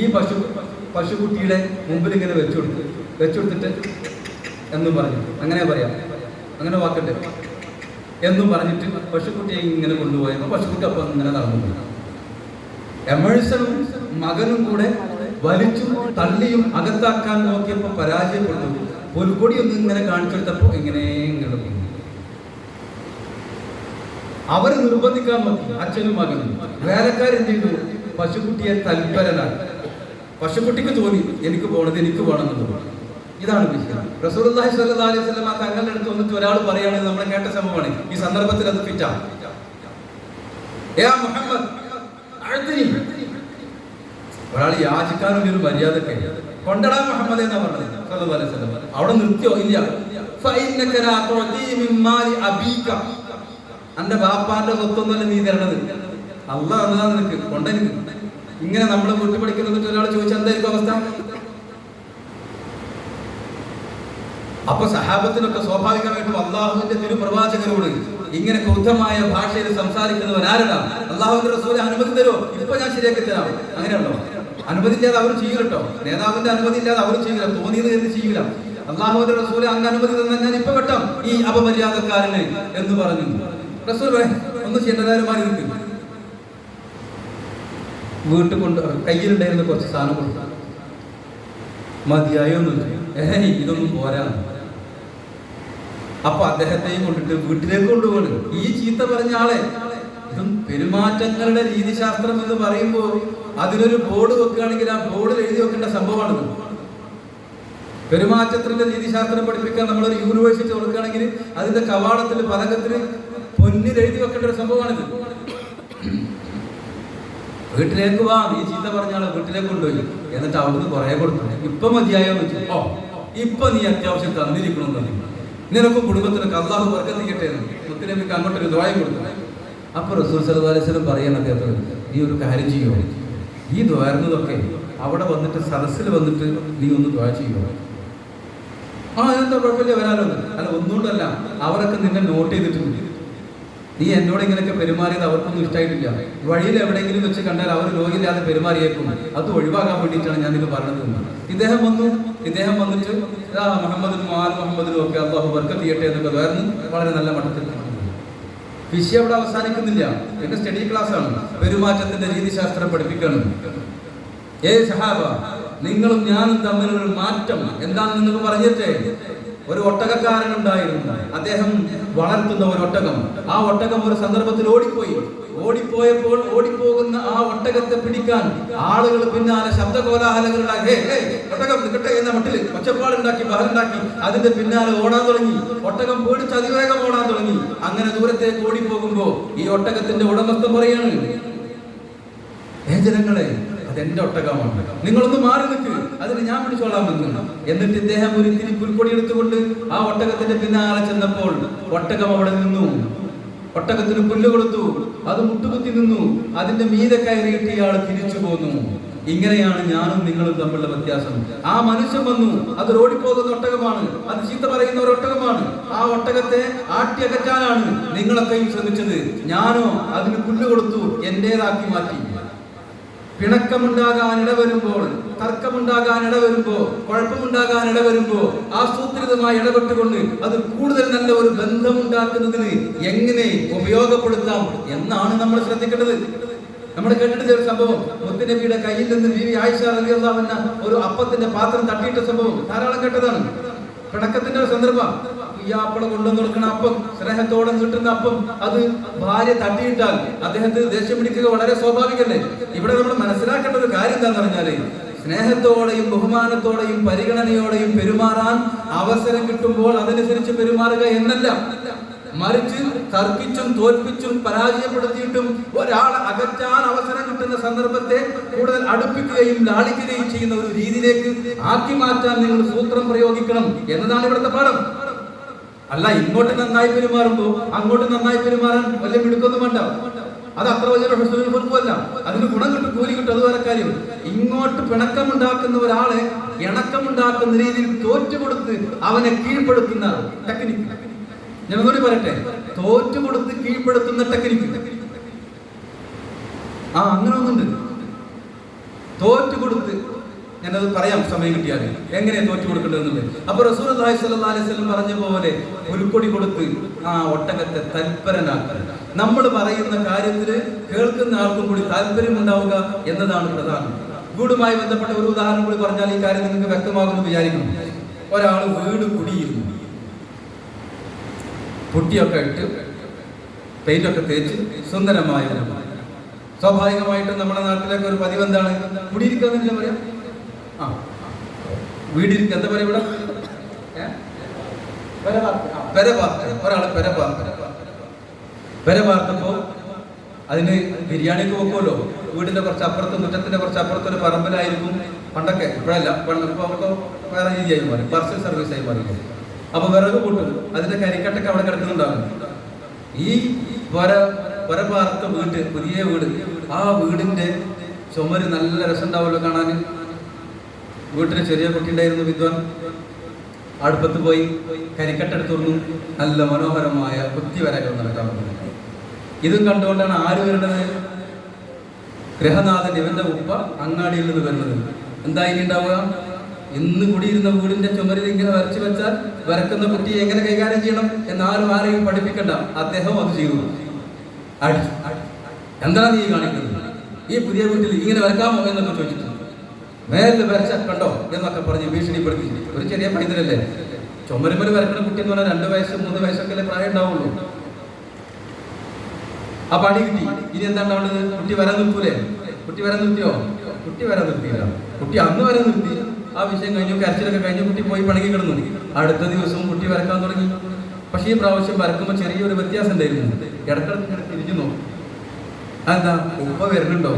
ഈ പശു പശുക്കുട്ടിയുടെ മുമ്പിൽ ഇങ്ങനെ വെച്ചു കൊടുത്ത് വെച്ചു കൊടുത്തിട്ട് എന്നും പറഞ്ഞു. അങ്ങനെ പറയാം. അങ്ങനെ വാക്കട്ടെ എന്നും പറഞ്ഞിട്ട് പശുക്കുട്ടിയെ ഇങ്ങനെ കൊണ്ടുപോയപ്പോൾ പശുക്കുട്ടി അപ്പം ഇങ്ങനെ നടന്നു. എമേഴ്സണും മകനും കൂടെ വലിച്ചും തള്ളിയും അകത്താക്കാൻ നോക്കിയപ്പോൾ പരാജയപ്പെട്ടു. പുൽക്കൊടി ഒന്ന് ഇങ്ങനെ കാണിച്ചെടുത്തപ്പോൾ ഇങ്ങനെ ഇങ്ങനെ അവർ നിർബന്ധിക്കാൻ നോക്കി. അച്ഛനും മകനും. വേലക്കാരെന്ത് ചെയ്തു? പശുക്കുട്ടിയെ തൽപരനാണ് പശുക്കുട്ടിക്ക് തോന്നി എനിക്ക് പോണത് എനിക്ക് പോകണമെന്ന് തോന്നി ഇതാണ് വിഷയം സ്വല്ലല്ലാഹി അലൈഹി വസല്ലം ആ തങ്ങളുടെ അടുത്ത് വന്നിട്ട് ഒരാൾ പറയുകയാണെങ്കിൽ നമ്മൾ കേട്ട സംഭവമാണ്. ഈ സന്ദർഭത്തിൽ അത് അഴുത്തിനി ഒരാൾ യാചിക്കാനുള്ള ഒരു മര്യാദ കൊണ്ടടാ മുഹമ്മദ് അലൈഹി വസല്ലം അവിടെ നിർത്തിയോ? ഇല്ല. തുഅതി മിൻ മാലി ബാപ്പാന്റെ സ്വത്തൊന്നുമല്ല നീ തരണത്? അല്ല എന്നതാ നിനക്ക് കൊണ്ടെനിക്ക്. ഇങ്ങനെ നമ്മൾ വീട്ടിൽ പഠിക്കുന്നത് ഒരാൾ ചോദിച്ചാൽ എന്തായിരിക്കും അവസ്ഥ? അപ്പൊ സഹാബത്തിനൊക്കെ സ്വാഭാവികമായിട്ടും അള്ളാഹുവിന്റെ തിരുപ്രവാചകരോട് ഇങ്ങനെ ക്രുദ്ധമായ ഭാഷയിൽ സംസാരിക്കുന്നവൻ ആരടാ? അള്ളാഹുവിന്റെ റസൂലെ അനുമതി തരുമോ ഇപ്പൊ ഞാൻ ശരിയാക്കി തരാം അങ്ങനെയുണ്ടോ? അനുമതി ഇല്ലാതെ അവർ ചെയ്യൂലട്ടോ നേതാവിന്റെ അനുമതി ഇല്ലാതെ അവർ ചെയ്യില്ല തോന്നിയത് എന്ന് ചെയ്യില്ല അള്ളാഹുവിന്റെ റസൂലെ അങ്ങ് അനുമതി തന്നെ ഞാൻ ഇപ്പൊ വെട്ടാം. ഈ അപമര്യാദക്കാരന് എന്ന് പറഞ്ഞു. റസൂൽ ഒന്ന് മാറി നിൽക്കും. വീട്ടിൽ കൊണ്ട് കയ്യിലുണ്ടായിരുന്ന കുറച്ച് സാധനം കൊടുത്തു. മതിയായോ എന്ന് ഏഹ് ഇതൊന്നും പോരാ. അപ്പൊ അദ്ദേഹത്തെയും കൊണ്ടിട്ട് വീട്ടിലേക്ക് കൊണ്ടുപോകണം ഈ ചീത്ത പറഞ്ഞ ആളെ. ഇതും പെരുമാറ്റങ്ങളുടെ രീതിശാസ്ത്രം എന്ന് പറയുമ്പോൾ അതിനൊരു ബോർഡ് വെക്കുകയാണെങ്കിൽ ആ ബോർഡിൽ എഴുതി വെക്കേണ്ട സംഭവമാണിത്. പെരുമാറ്റത്തിന്റെ രീതിശാസ്ത്രം പഠിപ്പിക്കാൻ നമ്മളൊരു യൂണിവേഴ്സിറ്റി കൊടുക്കുകയാണെങ്കിൽ അതിന്റെ കവാടത്തിൽ പതകത്തിൽ പൊന്നിൽ എഴുതി വെക്കേണ്ട ഒരു സംഭവമാണിത്. വീട്ടിലേക്ക് വാ നീ ചീത്ത പറഞ്ഞാളെ വീട്ടിലേക്ക് കൊണ്ടുപോയി. എന്നിട്ട് അവിടുന്ന് കുറെ കൊടുത്തു. ഇപ്പൊ മതിയായോ വെച്ചു ഓ ഇപ്പൊ നീ അത്യാവശ്യം തന്നിരിക്കണമെന്ന് പറഞ്ഞു. നിനക്കും കുടുംബത്തിനൊക്കെ അള്ളാഹു വർഗത്തിക്കട്ടെ മുത്തനബിക്ക് അങ്ങോട്ടൊരു ദ്വായം കൊടുത്തു. അപ്പൊ അലൈഹി വസല്ലം പറയാൻ അദ്ദേഹത്തോട് നീ ഒരു കാര്യം ചെയ്യുമോ ഈ ദ്വാരുന്നതൊക്കെ അവിടെ വന്നിട്ട് സദസ്സിൽ വന്നിട്ട് നീ ഒന്ന് ദ്വാ ചെയ്യുമോ ആ എന്താ കുഴപ്പമില്ല വരാലോ എന്ന്. അല്ല ഒന്നുകൊണ്ടല്ല അവരൊക്കെ നിന്നെ നോട്ട് ചെയ്തിട്ടുണ്ട്. നീ എന്നോട് ഇങ്ങനെയൊക്കെ പെരുമാറിയത് അവർക്കൊന്നും ഇഷ്ടമായിട്ടില്ല വഴിയിൽ എവിടെയെങ്കിലും വെച്ച് കണ്ടാൽ അവർ രോഗിയില്ലാതെ പെരുമാറിയേക്കും. അത് ഒഴിവാക്കാൻ വേണ്ടിയിട്ടാണ് ഞാൻ ഇത് പറഞ്ഞത്. ഇദ്ദേഹം വന്നു. ഇദ്ദേഹം വന്നിട്ട് ആ മുഹമ്മദിനും ആൽ മുഹമ്മദിനും ഒക്കെ അള്ളാഹു വർക്ക് തീയട്ടെ എന്നൊക്കെ വേർന്ന് വളരെ നല്ല മട്ടത്തിൽ. വിഷയം അവിടെ അവസാനിക്കുന്നില്ല. എന്റെ സ്റ്റഡി ക്ലാസ് ആണ്. പെരുമാറ്റത്തിന്റെ രീതിശാസ്ത്രം പഠിപ്പിക്കണം. ഏ സഹാബ നിങ്ങളും ഞാനും തമ്മിലൊരു മാറ്റം. എന്താണെന്ന് നിങ്ങൾക്ക് പറഞ്ഞിട്ടേ? ഒരു ഒട്ടകക്കാരൻ ഉണ്ടായിരുന്നു അദ്ദേഹം വളർത്തുന്ന ഒരു ഒട്ടകം. ആ ഒട്ടകം ഒരു സന്ദർഭത്തിൽ ഓടിപ്പോയി. ഓടിപ്പോയപ്പോൾ ഓടിപ്പോകുന്ന ആ ഒട്ടകത്തെ പിടിക്കാൻ ആളുകൾ പിന്നാലെ ശബ്ദകോലാഹലങ്ങളുണ്ടാക്കി കോലാഹലങ്ങൾ ഉണ്ടാക്കി ബഹലുണ്ടാക്കി അതിന്റെ പിന്നാലെ ഓടാൻ തുടങ്ങി. ഒട്ടകം പേടിച്ച് അതിവേഗം ഓടാൻ തുടങ്ങി. അങ്ങനെ ദൂരത്തേക്ക് ഓടിപ്പോകുമ്പോ ഈ ഒട്ടകത്തിന്റെ ഉടമസ്ഥം പറയാണ് ഏ ജനങ്ങളെ അതെന്റെ ഒട്ടകമാണ്. നിങ്ങളൊന്ന് മാറി നിൽക്കുക അതിന് ഞാൻ പിടിച്ചോളാം എന്നാണ് എന്നിട്ട് ഇദ്ദേഹം ഒരു ഇത്തിരി പുൽക്കൊടി എടുത്തുകൊണ്ട് ആ ഒട്ടകത്തിന്റെ പിന്നാലെ ചെന്നപ്പോൾ ഒട്ടകം അവിടെ നിന്നു. ഒട്ടകത്തിന് പുല്ല് കൊടുത്തു. അത് മുട്ടുകുത്തി നിന്നു. അതിന്റെ മീതെ കയറിയിട്ട് ഇയാൾ തിരിച്ചു പോന്നു. ഇങ്ങനെയാണ് ഞാനും നിങ്ങളും തമ്മിലുള്ള വ്യത്യാസം. ആ മനുഷ്യൻ വന്നു. അത് ഓടിപ്പോകുന്ന ഒട്ടകമാണ്. അത് ചീത്ത പറയുന്ന ഒരു ഒട്ടകമാണ്. ആ ഒട്ടകത്തെ ആട്ടി അകറ്റാനാണ് നിങ്ങളൊക്കെയും ശ്രമിച്ചത്. ഞാനോ അതിന് പുല്ല് കൊടുത്തു. എന്റേതാക്കി മാറ്റി. പിണക്കമുണ്ടാകാൻ ഇടവരുമ്പോൾ തർക്കമുണ്ടാകാൻ ഇടവരുമ്പോൾ കുഴപ്പമുണ്ടാകാൻ ഇടവരുമ്പോൾ ആസൂത്രിതമായി ഇടപെട്ടുകൊണ്ട് അത് കൂടുതൽ നല്ല ഒരു ബന്ധമുണ്ടാക്കുന്നതിന് എങ്ങനെ ഉപയോഗപ്പെടുത്താം എന്നാണ് നമ്മൾ ശ്രദ്ധിക്കേണ്ടത്. നമ്മൾ കേട്ടിട്ട് ഒരു സംഭവം. മുത്തുനബിയുടെ കയ്യിൽ നിന്ന് ബി വി ആയിഷ റളിയല്ലാഹു ഒരു അപ്പത്തിന്റെ പാത്രം തട്ടിയിട്ട സംഭവം. ധാരാളം കേട്ടതാണ്. പിണക്കത്തിന്റെ ഒരു സന്ദർഭം. ഇയാപ്പള കൊണ്ടുവന്ന് കൊടുക്കുന്ന അപ്പം സ്നേഹത്തോടെ കിട്ടുന്ന അപ്പം അത് ഭാര്യ തട്ടിയിട്ടാൽ അദ്ദേഹത്തിന് ദേഷ്യം പിടിക്കുക വളരെ സ്വാഭാവികല്ലേ ഇവിടെ നമ്മൾ മനസ്സിലാക്കേണ്ട ഒരു കാര്യം എന്താന്ന് പറഞ്ഞാൽ സ്നേഹത്തോടെയും ബഹുമാനത്തോടെയും പരിഗണനയോടെയും പെരുമാറാൻ അവസരം കിട്ടുമ്പോൾ അതനുസരിച്ച് പെരുമാറുക എന്നല്ല. മറിച്ച് തർക്കിച്ചും തോൽപ്പിച്ചും പരാജയപ്പെടുത്തിയിട്ടും ഒരാളെ അകറ്റാൻ അവസരം കിട്ടുന്ന സന്ദർഭത്തെ കൂടുതൽ അടുപ്പിക്കുകയും ലാളിക്കുകയും ചെയ്യുന്ന ഒരു രീതിയിലേക്ക് ആക്കി മാറ്റാൻ നിങ്ങൾ സൂത്രം പ്രയോഗിക്കണം എന്നതാണ് ഇവിടുത്തെ പാഠം. അല്ല ഇങ്ങോട്ട് നന്നായി പെരുമാറുമ്പോ അങ്ങോട്ട് നന്നായി പെരുമാറാൻ വല്ല മിടുക്കൊന്നും വേണ്ട. അത് അത്ര വലിയ ഹുസ്നുൽ ഖുൽഖുമല്ല അതിന് ഗുണം കിട്ടും കൂലി കിട്ടും അത് വേറെ കാര്യം. ഇങ്ങോട്ട് പിണക്കമുണ്ടാക്കുന്ന ഒരാളെ ഇണക്കമുണ്ടാക്കുന്ന രീതിയിൽ തോറ്റുകൊടുത്ത് അവനെ കീഴ്പ്പെടുത്തുന്ന ടെക്നിക്ക് ഞാൻ ഒന്നുകൂടി പറയട്ടെ? തോറ്റുകൊടുത്ത് കീഴ്പ്പെടുത്തുന്ന ടെക്നിക്ക് ആ അങ്ങനെ ഒന്നുണ്ട്. തോറ്റു കൊടുത്ത് ഞാനത് പറയാം സമയം കിട്ടിയാൽ. എങ്ങനെ തോറ്റു കൊടുക്കേണ്ടതെന്നുള്ളത്? അപ്പൊ റസൂൽ അലൈഹി പറഞ്ഞ പോലെ പുൽക്കൊടി കൊടുത്ത് ആ ഒട്ടകത്തെ തൽപരനാക്കുക. നമ്മൾ പറയുന്ന കാര്യത്തിൽ കേൾക്കുന്ന ആൾക്കും കൂടി താല്പര്യം ഉണ്ടാവുക എന്നതാണ് പ്രധാനം. വീടുമായി ബന്ധപ്പെട്ട ഒരു ഉദാഹരണം കൂടി പറഞ്ഞാൽ ഈ കാര്യം നിങ്ങൾക്ക് വ്യക്തമാകുമെന്ന് വിചാരിക്കുന്നു. ഒരാൾ വീട് കുടിയിരുന്നു. പൊട്ടിയൊക്കെ ഇട്ട് പെയിന്റൊക്കെ തേച്ച് സുന്ദരമായ സ്വാഭാവികമായിട്ടും നമ്മുടെ നാട്ടിലൊക്കെ ഒരു പതിവ് എന്താണ്? കുടിയിരിക്കുക പറയാം. ആ. വീടിരിക്കുക എന്താ പറയാ ഇവിടെ. ഒരാൾ പെര പാർത്ത്. പെര പാർത്തപ്പോ അതിന് ബിരിയാണിക്ക് വെക്കുമല്ലോ. വീടിന്റെ കുറച്ച് അപ്പുറത്ത് മുറ്റത്തിന്റെ കുറച്ച് അപ്പുറത്ത് ഒരു പറമ്പിലായിരിക്കും പണ്ടൊക്കെ. ഇപ്പോഴല്ല. ഇപ്പൊ നമുക്ക് വേറെ രീതിയായി മാറി. പാർസൽ സർവീസ് ആയി മാറി. അപ്പൊ വിറക് കൂട്ടും അതിന്റെ കരിക്കട്ടൊക്കെ അവിടെ കിടക്കുന്നുണ്ടാവും. ഈ വര വര പാർത്ത വീട് പുതിയ വീട് ആ വീടിന്റെ ചുമര് നല്ല രസം ഉണ്ടാവുമല്ലോ കാണാൻ. വീട്ടിൽ ചെറിയ കുട്ടി ഉണ്ടായിരുന്നു വിദ്വാൻ. അടുപ്പത്ത് പോയി കരിക്കട്ടെടുത്തുറന്നു. നല്ല മനോഹരമായ കുത്തിവരകൾ വരകൾ നടക്കാൻ തുടങ്ങി ഇതും കണ്ടുകൊണ്ടാണ് ആര് വരുന്നത്? ഗ്രഹനാഥൻ ഇവന്റെ ഉപ്പ അങ്ങാടിയിൽ നിന്ന് വരുന്നത്. എന്താ ഇനി ഉണ്ടാവുക? ഇന്ന് കുടിയിരുന്ന വീടിന്റെ ചുമരിൽ ഇങ്ങനെ വരച്ചു വെച്ചാൽ വരക്കുന്ന കുട്ടിയെ എങ്ങനെ കൈകാര്യം ചെയ്യണം എന്ന് ആരും ആരെയും പഠിപ്പിക്കണ്ട. അദ്ദേഹം അത് ചെയ്തു. അടി എന്താണ് നീ കാണിക്കുന്നത്? ഈ പുതിയ വീട്ടിൽ ഇങ്ങനെ വരക്കാമോ എന്നൊക്കെ ചോദിച്ചിട്ടുണ്ട്. മേലിൽ വരച്ച കണ്ടോ? എന്നൊക്കെ പറഞ്ഞ് ഭീഷണിപ്പെടുത്തി ഒരു ചെറിയ പൈതലല്ലേ? ചുമരുമൽ വരക്കുന്ന കുട്ടി എന്ന് പറഞ്ഞാൽ രണ്ട് വയസ്സ് മൂന്ന് വയസ്സൊക്കെ പ്രായം ഉണ്ടാവുള്ളൂ. ആ പണി കിട്ടി. ഇനി എന്താണ് ഉണ്ടാവേണ്ടത് കുട്ടി വരാൻ നിർത്തൂലേ കുട്ടി വരാൻ നിർത്തിയോ കുട്ടി വരാൻ നിർത്തിയില്ല കുട്ടി അന്ന് വരെ നിർത്തി. ആ വിഷയം കഴിഞ്ഞു കരച്ചിലൊക്കെ കഴിഞ്ഞു കുട്ടി പോയി പണങ്ങി കിടന്നു. അടുത്ത ദിവസം കുട്ടി വരക്കാൻ തുടങ്ങി. പക്ഷേ ഈ പ്രാവശ്യം വരക്കുമ്പോൾ ചെറിയൊരു വ്യത്യാസം ഉണ്ടായിരുന്നു. ഇടക്കിടക്ക് തിരിഞ്ഞു നോക്കും. അതെന്താ? ഉപ്പ വരുന്നുണ്ടോ?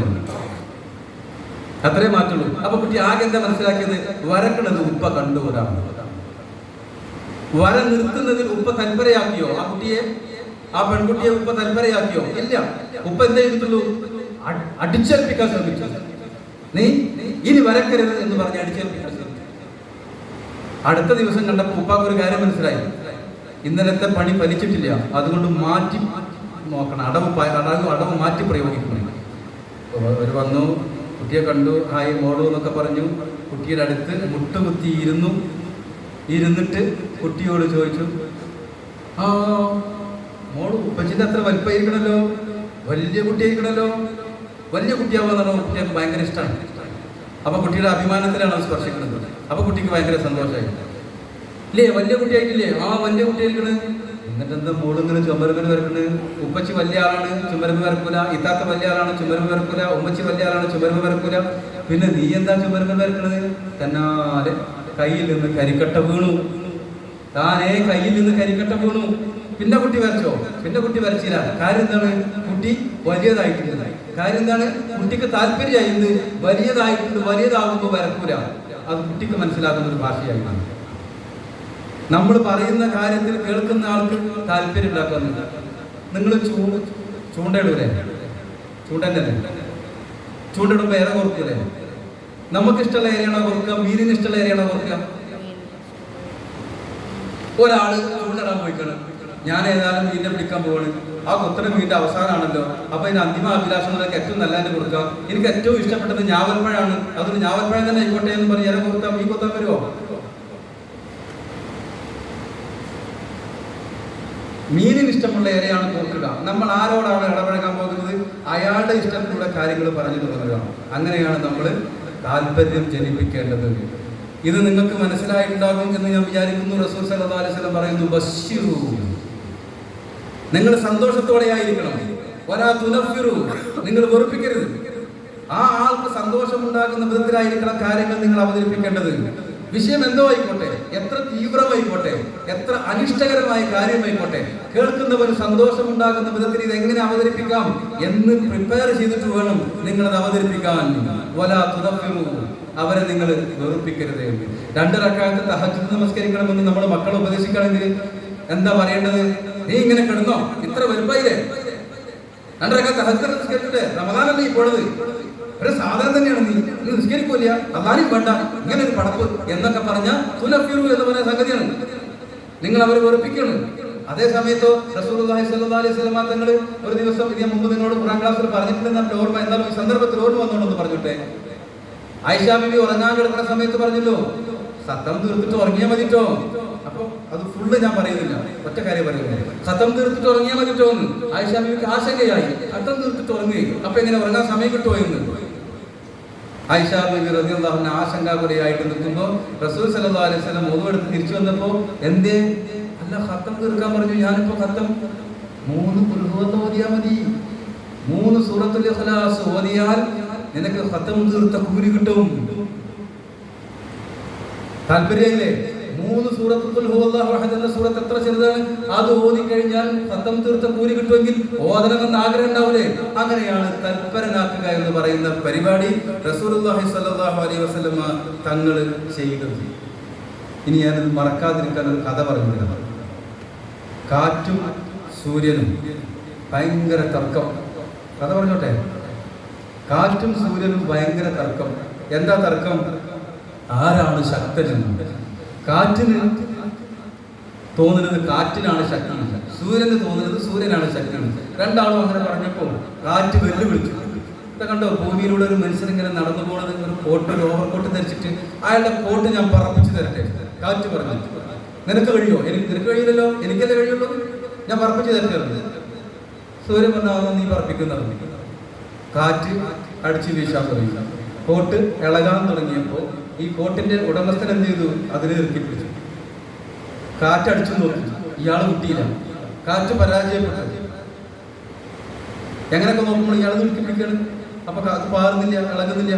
അത്രേ മാറ്റുള്ളൂ. അപ്പൊ കുട്ടി ആകെ എന്താ മനസ്സിലാക്കിയത്? വരക്കണത് ഉപ്പ കണ്ടുപോരാണ് വര നിർത്തുന്നതിൽ ഉപ്പ തൻപരയാക്കിയോ? ആ കുട്ടിയെ? ആ പെൺകുട്ടിയെ ഉപ്പ തൻപരയാക്കിയോ? ഇല്ല. ഉപ്പ എന്താ ചെയ്തിട്ടുള്ളൂ? അടിച്ചേൽപ്പിക്കാൻ ശ്രമിച്ചു. നീ ഇനി വരക്കരുത് എന്ന് പറഞ്ഞ് അടിച്ചേൽപ്പിക്കാൻ അടുത്ത ദിവസം കണ്ടപ്പോൾ ഉപ്പാക്ക് ഒരു കാര്യം മനസ്സിലായി. ഇന്നലത്തെ പണി ഫലിച്ചിട്ടില്ല. അതുകൊണ്ട് മാറ്റി നോക്കണം. അടവ് അടവ് അടവ് മാറ്റി പ്രയോഗിക്കണം. അവർ വന്നു. കുട്ടിയെ കണ്ടു. ഹായ് മോളു എന്നൊക്കെ പറഞ്ഞു. കുട്ടിയുടെ അടുത്ത് മുട്ടുകുത്തി ഇരുന്നു ഇരുന്നിട്ട് കുട്ടിയോട് ചോദിച്ചു ആ മോൾ ഉപ്പച്ചിന്റെ അത്ര വലിപ്പമായിരിക്കണല്ലോ വലിയ കുട്ടിയായിരിക്കണല്ലോ? വലിയ കുട്ടിയാവുന്നതാണ് കുട്ടിയൊക്കെ ഭയങ്കര ഇഷ്ടമാണ് അപ്പൊ കുട്ടിയുടെ അഭിമാനത്തിലാണ് അത് സ്പർശിക്കുന്നത്. അപ്പൊ കുട്ടിക്ക് ഭയങ്കര സന്തോഷമായി. ഇല്ലേ വലിയ കുട്ടിയായിട്ടില്ലേ? ആ വലിയ കുട്ടിയായിരിക്കണ്. എന്നിട്ട് എന്താ മോൾ വരക്കുന്നത് ചുമരുമൽ വരക്കണ് ഉപ്പച്ചി വലിയ ആളാണ് ചുമരുമ വരക്കൂല. ഇത്താത്ത വലിയ ആളാണ് ചുമരുമ വരക്കൂല. ഉമ്മച്ചി വലിയ ആളാണ് ചുമരുമ വരക്കൂല. പിന്നെ നീ എന്താ ചുമരുമ വരക്കണത്? തന്നാലെ കയ്യിൽ നിന്ന് കരിക്കട്ട വീണു. താനേ കയ്യിൽ നിന്ന് കരിക്കട്ട വീണു. പിന്നെ കുട്ടി വരച്ചോ? പിന്നെ കുട്ടി വരച്ചില്ല. കാര്യം എന്താണ്? കുട്ടി വലിയതായിട്ടുണ്ട്. കാര്യം എന്താണ്? കുട്ടിക്ക് താല്പര്യമായി ഇത് വലിയതായിട്ടുണ്ട് വലിയതാകുമ്പോൾ വരക്കൂല. അത് കുട്ടിക്ക് മനസ്സിലാക്കുന്ന ഒരു ഭാഷയായി മാറി. നമ്മൾ പറയുന്ന കാര്യത്തിൽ കേൾക്കുന്ന ആൾക്ക് താല്പര്യം നിങ്ങൾ ചൂണ്ട ചൂണ്ടയിടൂലേ? ചൂണ്ടല്ലേ ചൂണ്ടയിടുമ്പോൾ ഏറെ കുറക്കൂലേ നമുക്കിഷ്ടമുള്ള ഏരിയാണോ കുറക്കുക? മീനിന് ഇഷ്ടമുള്ള ഏരിയാണോ കുറക്കുക? ഒരാൾ ചൂണ്ടിടാൻ പോയിക്കാണ്. ഞാൻ ഏതായാലും മീനിനെ പിടിക്കാൻ പോവാണ്. ആ കൊത്തന മീനിന്റെ അവസാനമാണല്ലോ അപ്പൊ ഇതിന് അന്തിമ അഭിലാഷം ഏറ്റവും നല്ല തന്നെ കൊടുക്കാം. എനിക്ക് ഏറ്റവും ഇഷ്ടപ്പെട്ടത് ഞാവൽപ്പഴമാണ് അതുകൊണ്ട് ഞാവൽപ്പഴം തന്നെ ആയിക്കോട്ടെ എന്ന് പറഞ്ഞ് ഇര കൊടുത്താൽ മീൻ കൊത്താൻ വരുമോ മീനിന് ഇഷ്ടമുള്ള ഇരയാണ് കോർക്കുക നമ്മൾ ആരോടാണ് ഇടപഴകാൻ പോകുന്നത്? അയാളുടെ ഇഷ്ടത്തിലുള്ള കാര്യങ്ങൾ പറഞ്ഞു തുടങ്ങുകയാണ് അങ്ങനെയാണ് നമ്മൾ താല്പര്യം ജനിപ്പിക്കേണ്ടത്. ഇത് നിങ്ങൾക്ക് മനസ്സിലായിട്ടുണ്ടാകും എന്ന് ഞാൻ വിചാരിക്കുന്നു. റസൂൽ സല്ലല്ലാഹു അലൈഹി വസല്ലം പറയുന്നു ബശ്ശിറു. നിങ്ങൾ സന്തോഷത്തോടെ ആയിരിക്കണം. ഒരാ തുനഫിറു. നിങ്ങൾ വെറുപ്പിക്കരുത്. ആ ആൾക്ക് സന്തോഷമുണ്ടാകുന്ന വിധത്തിലായിരിക്കണം കാര്യങ്ങൾ നിങ്ങൾ അവതരിപ്പിക്കേണ്ടത്. വിഷയം എന്തോ ആയിക്കോട്ടെ? എത്ര തീവ്രമായിക്കോട്ടെ? എത്ര അനിഷ്ടകരമായ കാര്യമായിക്കോട്ടെ? കേൾക്കുന്നവർ സന്തോഷമുണ്ടാകുന്ന വിധത്തിൽ ഇത് എങ്ങനെ അവതരിപ്പിക്കാം എന്ന് പ്രിപ്പയർ ചെയ്തിട്ട് വേണം നിങ്ങളത് അവതരിപ്പിക്കാൻ. വലാ തുതപ്പിമു അവരെ നിങ്ങൾ വെറുപ്പിക്കരുത്. രണ്ട് റക്കാലത്ത് തഹജ്ജുദ് നമസ്കരിക്കണമെന്ന് നമ്മൾ മക്കളെ ഉപദേശിക്കണമെങ്കിൽ എന്താ പറയേണ്ടത്? നീ ഇങ്ങനെ കിടന്നോ? ഇത്ര വലുപ്പായില്ലേ രണ്ടരക്ക തഹജ്ജുദ് നമസ്കരിച്ചിട്ട് റമദാനല്ലേ ഇപ്പോഴത്? ഒരു സാധനം തന്നെയാണ് നീ. നീ നിസ്കരിക്കൂല അതാരും വേണ്ട. ഇങ്ങനെ ഒരു പടപ്പ് എന്നൊക്കെ പറഞ്ഞ തുലഫിറു എന്ന് പറഞ്ഞ സംഗതിയാണ്. നിങ്ങൾ അവരെ വെറുപ്പിക്കണം അതേ സമയത്തോ സ്വല്ലല്ലാഹു അലൈഹി വസല്ലം തങ്ങൾ ഒരു ദിവസം ഇതിന് മുമ്പ് നിങ്ങളോട് ഖുർആൻ ക്ലാസ്സിൽ പറഞ്ഞിട്ടുണ്ടെന്ന് ഓർമ്മ എന്തായാലും ഈ സന്ദർഭത്തിൽ ഓർമ്മ വന്നോളൂ എന്ന് പറഞ്ഞിട്ടെ. ആയിഷാ ബിബി ഉറങ്ങാൻ കിടക്കുന്ന സമയത്ത് പറഞ്ഞല്ലോ സത്തം തീർത്തിട്ട് ഉറങ്ങിയാൽ മതിട്ടോ? അപ്പൊ അത് ഫുള്ള് ഞാൻ പറയുന്നില്ല. ഒറ്റ കാര്യം പറയുന്നില്ല സത്തം തീർത്തിട്ട് ഉറങ്ങിയാൽ മതിട്ടോ? എന്ന് ആയിഷാ ബിബിക്ക് ആശങ്കയായി. സത്തം തീർത്തിട്ട് ഉറങ്ങി അപ്പൊ എങ്ങനെ ഉറങ്ങാൻ സമയം കിട്ടുമോ എന്ന്. ആയിഷാ ബിബി റളിയല്ലാഹുവിന് ആശങ്കാകുലയായിട്ട് നിൽക്കുമ്പോൾ റസൂൽ സല്ലല്ലാഹു അലൈഹി വസല്ലം ഒന്നുമെടുത്ത് തിരിച്ചു വന്നപ്പോൾ എന്തേ? അല്ല ഖത്തം തീർക്കാൻ പറഞ്ഞു. ഞാനിപ്പോ ഖത്തം. മൂന്ന് കുൽഹുവത്ത് ഓതിയാ മതി. മൂന്ന് സൂറത്തുൽ ഇഖ്ലാസ് ഓതിയാൽ നിനക്ക് ഖത്തം തീർത്ത കൂലി കിട്ടും. താല്പര്യമില്ലേ? മൂന്ന് സൂറത്തുൽ അഹദ് എന്ന സൂറത്ത് എത്ര ചെറുതാണ് അത് ഓതി കഴിഞ്ഞാൽ ഖത്തം തീർത്ത കൂലി കിട്ടുമെങ്കിൽ ഓതണമെന്ന് ആഗ്രഹം ഉണ്ടാവില്ലേ അങ്ങനെയാണ് തൽപരനാക്കുക എന്ന് പറയുന്ന പരിപാടി റസൂലുള്ളാഹി സ്വല്ലല്ലാഹു അലൈഹി വസല്ലമ തങ്ങൾ ചെയ്തത് ഇനി ഞാനത് മറക്കാതിരിക്കാൻ ഒരു കഥ പറഞ്ഞു തരാം കാറ്റും സൂര്യനും. ഭയങ്കര തർക്കം. കഥ പറഞ്ഞോട്ടെ? കാറ്റും സൂര്യനും ഭയങ്കര തർക്കം. എന്താ തർക്കം? ആരാണ് ശക്തനെന്ന് കാറ്റിന് തോന്നുന്നത് കാറ്റിനാണ് ശക്തി. സൂര്യന് തോന്നുന്നത് സൂര്യനാണ് ശക്തി. രണ്ടാളും അങ്ങനെ പറഞ്ഞപ്പോൾ കാറ്റ് വെല്ലുവിളിച്ചു. ഇത് കണ്ടോ ഭൂമിയിലൂടെ ഒരു മനുഷ്യൻ ഇങ്ങനെ നടന്നു പോകുന്നത് ഒരു കോട്ട് ഒരു ഓവർകോട്ട് ധരിച്ചിട്ട് അയാളുടെ കോട്ട് ഞാൻ പറപ്പിച്ചു തരട്ടെ? കാറ്റ് പറഞ്ഞു. നിനക്ക് കഴിയോ? എനിക്ക് നിനക്ക് കഴിയില്ലല്ലോ? എനിക്കല്ലേ കഴിയുള്ളൂ? ഞാൻ പറപ്പിച്ചു തരട്ടെ സൂര്യൻ പറഞ്ഞാൽ നീ പറപ്പിക്കുന്ന കാറ്റ് അടിച്ചു വീശാൻ തുടങ്ങി. കോട്ട് ഇളകാൻ തുടങ്ങിയപ്പോൾ ഈ കോട്ടിന്റെ ഉടമസ്ഥൻ എന്ത് ചെയ്തു? അതിനെ നിർത്തിപ്പിടിച്ചു. കാറ്റടിച്ചു നോക്കി ഇയാൾ കിട്ടിയില്ല. കാറ്റ് പരാജയപ്പെട്ടു എങ്ങനെയൊക്കെ നോക്കുമ്പോൾ ഇയാൾ പിടിക്കണം അപ്പൊ കാറ്റ് പാറുന്നില്ല ഇളകുന്നില്ല.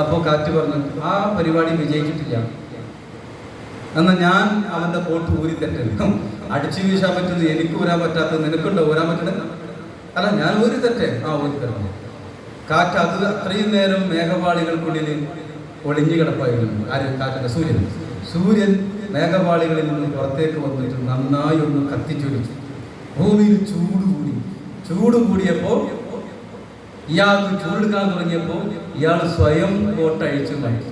അപ്പോ കാറ്റ് പറഞ്ഞു ആ പരിപാടി വിജയിച്ചിട്ടില്ല. എന്നാൽ ഞാൻ അവന്റെ കോട്ട് ഊരി തെറ്റല്ല അടിച്ചു വീശാൻ പറ്റുന്നത് എനിക്ക് ഊരാൻ പറ്റാത്തത് നിനക്കുണ്ടോ? ഊരാൻ പറ്റണത് അല്ല ഞാൻ ഊരി തെറ്റേ. ആ ഊരി തരണം കാറ്റ് അത് അത്രയും നേരം മേഘപാളികൾക്കുള്ളിൽ ഒളിഞ്ഞു കിടപ്പായിരുന്നു. ആര് കാറ്റന്റെ സൂര്യൻ. സൂര്യൻ മേഘപാളികളിൽ നിന്ന് പുറത്തേക്ക് വന്നിട്ട് നന്നായി ഒന്ന് കത്തിച്ചൊലിച്ചു. ഭൂമിയിൽ ചൂട് കൂടി. ചൂട് കൂടിയപ്പോൾ ഇയാൾക്ക് ചൂടെടുക്കാൻ തുടങ്ങിയപ്പോൾ ഇയാൾ സ്വയം കോട്ടഴിച്ചു മാറ്റി.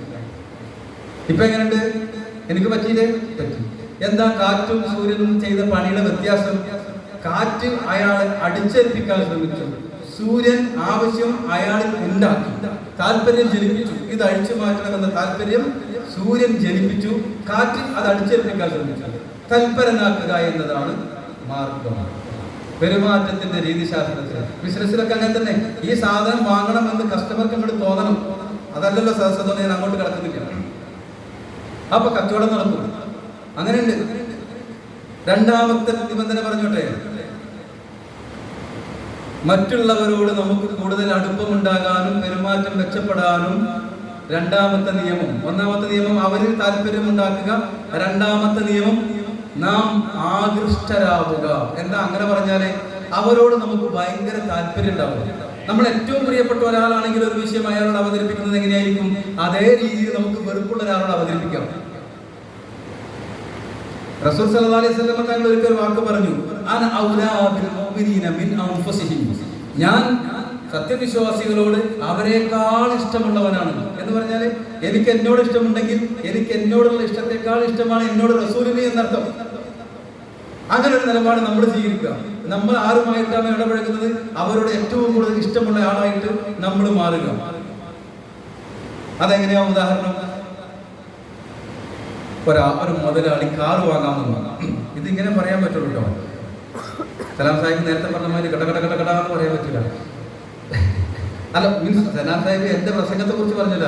ഇപ്പൊ എങ്ങനെയുണ്ട്? എനിക്ക് പറ്റിയില്ലേ? പറ്റി. എന്താ കാറ്റും സൂര്യനും ചെയ്ത പണിയുടെ വ്യത്യാസം? കാറ്റ് അയാളെ അടിച്ചേൽപ്പിക്കാൻ ശ്രമിച്ചു. സൂര്യൻ ആവശ്യം അയാളിൽ ഉണ്ടാക്കി. താല്പര്യം ജനിപ്പിച്ചു. ഇത് അഴിച്ചു മാറ്റണമെന്ന താല്പര്യം സൂര്യൻ ജനിപ്പിച്ചു. കാറ്റ് അത് അടിച്ചേൽപ്പിക്കാൻ ശ്രമിച്ചു തൽപരനാക്കുക എന്നതാണ് മാർഗം. പെരുമാറ്റത്തിന്റെ രീതിശാസ്ത്രത്തിൽ ബിസിനസ്സിലൊക്കെ അങ്ങനെ തന്നെ. ഈ സാധനം വാങ്ങണമെന്ന് കസ്റ്റമർക്ക് അങ്ങോട്ട് തോന്നണം. അതല്ലല്ലോ സദസ്സതോ ഞാൻ അങ്ങോട്ട് കിടക്കുന്നില്ല. അപ്പൊ കച്ചവടം നടക്കും. അങ്ങനെയുണ്ട്. രണ്ടാമത്തെ നിബന്ധന പറഞ്ഞോട്ടെ? മറ്റുള്ളവരോട് നമുക്ക് കൂടുതൽ അടുപ്പമുണ്ടാകാനും പെരുമാറ്റം മെച്ചപ്പെടാനും രണ്ടാമത്തെ നിയമം. ഒന്നാമത്തെ നിയമം അവരിൽ താല്പര്യമുണ്ടാക്കുക. രണ്ടാമത്തെ നിയമം നാം ആകൃഷ്ടരാവുക. എന്താ അങ്ങനെ പറഞ്ഞാൽ? അവരോട് നമുക്ക് ഭയങ്കര താല്പര്യം ഉണ്ടാവും. നമ്മൾ ഏറ്റവും പ്രിയപ്പെട്ട ഒരാളാണെങ്കിൽ ഒരു വിഷയം അയാളോട് അവതരിപ്പിക്കുന്നത് എങ്ങനെയായിരിക്കും? അതേ രീതിയിൽ നമുക്ക് വെറുപ്പുള്ള ഒരാളോട് അവതരിപ്പിക്കാം. റസൂൽ സല്ലല്ലാഹു അലൈഹി വസല്ലം തങ്ങൾ ഒരിക്കൽ വാക്ക് പറഞ്ഞു. ഞാൻ സത്യവിശ്വാസികളോട് അവരെക്കാൾ ഇഷ്ടമുള്ളവനാണ് എന്ന് പറഞ്ഞാൽ എനിക്ക് എന്നോട് ഇഷ്ടമുണ്ടെങ്കിൽ എനിക്ക് എന്നോടുള്ള ഇഷ്ടത്തെക്കാൾ ഇഷ്ടമാണ് എന്നോട് റസൂലിനെ എന്നർത്ഥം. അങ്ങനെ ഒരു നിലപാട് നമ്മൾ സ്വീകരിക്കുക. നമ്മൾ ആരുമായിട്ടാണ് ഇടപഴകുന്നത്? അവരോട് ഏറ്റവും കൂടുതൽ ഇഷ്ടമുള്ള ആളായിട്ട് നമ്മൾ മാറുക. അതെങ്ങനെയാ ഉദാഹരണം? ഒരാ ഒരു മുതലാളി കാർ വാങ്ങാമെന്ന് വാങ്ങാം ഇതിങ്ങനെ പറയാൻ പറ്റുള്ളൂ കേട്ടോ സലാം സാഹിബ് നേരത്തെ പറഞ്ഞ മാതിരി കട കട കട കട എന്ന് പറയാൻ പറ്റില്ല. അല്ല മീൻസ് സലാം സാഹിബ് എന്റെ പ്രസംഗത്തെ കുറിച്ച് പറഞ്ഞില്ല.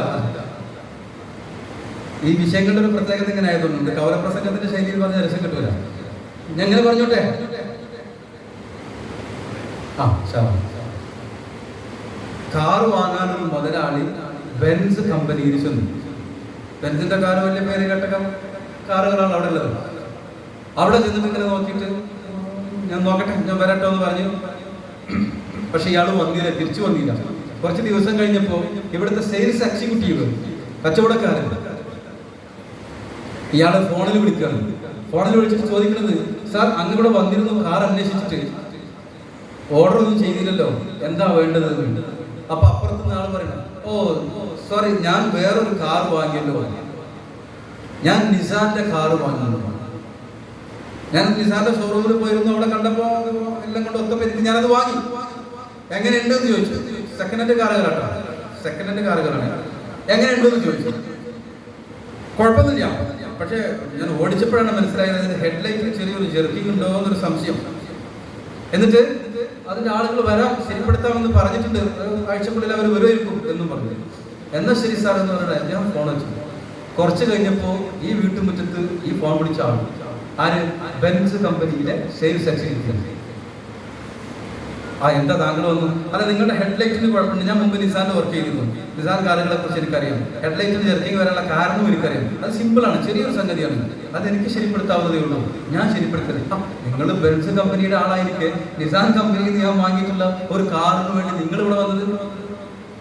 ഈ വിഷയങ്ങളുടെ ഒരു പ്രത്യേകത ഇങ്ങനെ ആയതുകൊണ്ട് കൗരപ്രസംഗത്തിന്റെ ശൈലിയിൽ പറഞ്ഞ രസം കിട്ടൂല. ഞാൻ എങ്ങനെ പറഞ്ഞോട്ടെ? ആ കാറ് വാങ്ങാനൊരു മുതലാളി ബെൻസ് കമ്പനിയിൽ ചെന്നു. ബെൻസിന്റെ കാർ വലിയ പേര് കേട്ട കാറുകളാണ് അവിടെ ഉള്ളത്. അവിടെ ചെന്നിട്ട് ഇങ്ങനെ നോക്കിയിട്ട് ഞാൻ നോക്കട്ടെ ഞാൻ വരട്ടോ എന്ന് പറഞ്ഞു. പക്ഷെ ഇയാൾ വന്നില്ല തിരിച്ചു വന്നില്ല. കുറച്ച് ദിവസം കഴിഞ്ഞപ്പോ ഇവിടുത്തെ സെയിൽസ് എക്സിക്യൂട്ടീവ് കച്ചവടക്കാരൻ ഇയാളെ ഫോണിൽ വിളിക്കുകയാണ്. ഫോണിൽ വിളിച്ചിട്ട് ചോദിക്കുന്നത് സാർ അങ്ങ് ഇവിടെ വന്നിരുന്നു കാർ അന്വേഷിച്ചിട്ട്. ഓർഡർ ഒന്നും ചെയ്തില്ലല്ലോ എന്താ വേണ്ടത്. അപ്പൊ അപ്പുറത്തുനിന്ന് ആൾ പറയണം ഓ സോറി ഞാൻ വേറൊരു കാർ വാങ്ങിയല്ലോ. ഞാൻ നിസാന്റെ കാർ വാങ്ങുന്നു ഞാൻ നിസാന്റെ ഷോറൂമിൽ പോയിരുന്നു അവിടെ കണ്ടപ്പോ എല്ലാം കൊണ്ട് ഒത്തപ്പറ്റി ഞാനത് വാങ്ങി. എങ്ങനെയുണ്ട് എന്ന് ചോദിച്ചു സെക്കൻഡ് ഹാൻഡ് കാറുകളാട്ടോ സെക്കൻഡ് ഹാൻഡ് കാറുകളാണ് എങ്ങനെയുണ്ട് എന്ന് ചോദിച്ചു. കുഴപ്പമൊന്നുമില്ല. പക്ഷേ ഞാൻ ഓടിച്ചപ്പോഴാണ് മനസ്സിലായത് അതിന്റെ ഹെഡ്ലൈറ്റിൽ ചെറിയൊരു ജെർക്കിംഗ് ഉണ്ടോ എന്നൊരു സംശയം. എന്നിട്ട് അതിന്റെ ആളുകൾ വരാം ശരിപ്പെടുത്താമെന്ന് പറഞ്ഞിട്ടുണ്ട്. ആഴ്ചക്കുള്ളിൽ അവർ വരുമായിരിക്കും എന്നും പറഞ്ഞു. എന്നാ ശരി സാർ എന്ന് പറഞ്ഞാൽ ഞാൻ ഫോൺ വെച്ചു. കുറച്ച് കഴിഞ്ഞപ്പോൾ ഈ വീട്ടുമുറ്റത്ത് ഈ ഫോൺ വിളിച്ച ആൾ ആര്? ബെൻസ് കമ്പനിയിലെ സെയിൽസ് എക്സിക്യൂട്ടീവ് ആ എന്താ താങ്കൾ വന്നു? അല്ല നിങ്ങളുടെ ഹെഡ്ലൈറ്റിന് കുഴപ്പമുണ്ട് ഞാൻ മുമ്പ് നിസാറിന് വർക്ക് ചെയ്തിരുന്നു. നിസാർ കാറുകളെ കുറിച്ച് എനിക്കറിയാം ഹെഡ്ലൈറ്റിന് ജെർക്കിങ് വരാനുള്ള കാരണം എനിക്കറിയാം. അത് സിമ്പിളാണ് ചെറിയൊരു സംഗതിയാണ്. അത് എനിക്ക് ശരിപ്പെടുത്താവുന്നതേ ഉള്ളൂ. ഞാൻ ശരിപ്പെടുത്തരുത്. നിങ്ങൾ ബെൻസ് കമ്പനിയുടെ ആളായിരിക്കെ. നിസാൻ കമ്പനിയിൽ നിന്ന് ഞാൻ വാങ്ങിയിട്ടുള്ള ഒരു കാറിന് വേണ്ടി നിങ്ങൾ ഇവിടെ വന്നത്?